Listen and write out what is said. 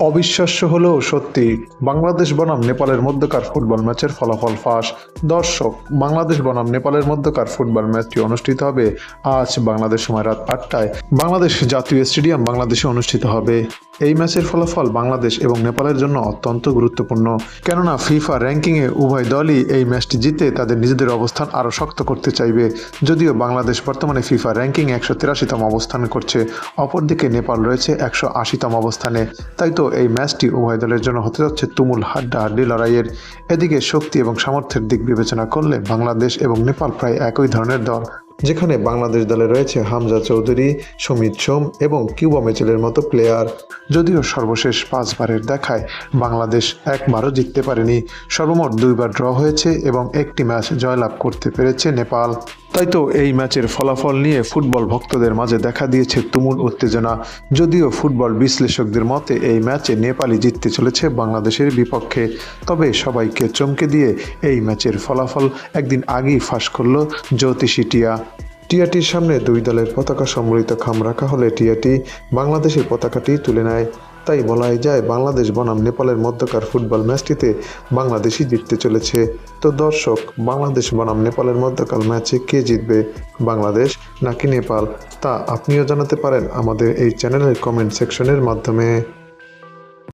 অবিশ্বাস্য হলেও সত্যি, বাংলাদেশ বনাম নেপালের মধ্যকার ফুটবল ম্যাচের ফলাফল ফাঁস। দর্শক, বাংলাদেশ বনাম নেপালের মধ্যকার ফুটবল ম্যাচটি অনুষ্ঠিত হবে আজ বাংলাদেশ সময় রাত আটটায়। বাংলাদেশ জাতীয় স্টেডিয়াম বাংলাদেশে অনুষ্ঠিত হবে। এই ম্যাচের ফলাফল বাংলাদেশ এবং নেপালের জন্য অত্যন্ত গুরুত্বপূর্ণ। কেননা ফিফা র্যাঙ্কিংয়ে উভয় দলই এই ম্যাচটি জিতে তাদের নিজেদের অবস্থান আরও শক্ত করতে চাইবে। যদিও বাংলাদেশ বর্তমানে ফিফা র্যাঙ্কিং একশো তিরাশিতম অবস্থান করছে, অপরদিকে নেপাল রয়েছে একশো আশিতম অবস্থানে। তাই তো এই ম্যাচটি উভয় দলের জন্য হতে যাচ্ছে তুমুল হাড্ডাহাড্ডি লড়াইয়ের। এদিকে শক্তি এবং সামর্থ্যের দিক বিবেচনা করলে বাংলাদেশ এবং নেপাল প্রায় একই ধরনের দল। যেখানে বাংলাদেশ দলে রয়েছে হামজা চৌধুরী, সমিত সোম এবং কিউবা মেচেলের মতো প্লেয়ার যদিও সর্বশেষ পাঁচবারের দেখায় বাংলাদেশ একবারও জিততে পারেনি। সর্বমোট দুইবার ড্র হয়েছে এবং একটি ম্যাচ জয়লাভ করতে পেরেছে নেপাল। তাই তো এই ম্যাচের ফলাফল নিয়ে ফুটবল ভক্তদের মাঝে দেখা দিয়েছে তুমুল উত্তেজনা। যদিও ফুটবল বিশ্লেষকদের মতে এই ম্যাচে নেপালি জিততে চলেছে বাংলাদেশের বিপক্ষে। তবে সবাইকে চমকে দিয়ে এই ম্যাচের ফলাফল একদিন আগেই ফাঁস করল জ্যোতিষী টিয়া। টিয়াটির সামনে দুই দলের পতাকা সম্বলিত খাম রাখা হলে টিয়াটি বাংলাদেশের পতাকাটি তুলে নেয়। তাই বলাই যায়, বাংলাদেশ বনাম নেপালের মধ্যকার ফুটবল ম্যাচটিতে বাংলাদেশই জিততে চলেছে। তো দর্শক, বাংলাদেশ বনাম নেপালের মধ্যকার ম্যাচে কে জিতবে? বাংলাদেশ নাকি নেপাল? তা আপনিও জানাতে পারেন আমাদের এই চ্যানেলের কমেন্ট সেকশনের মাধ্যমে।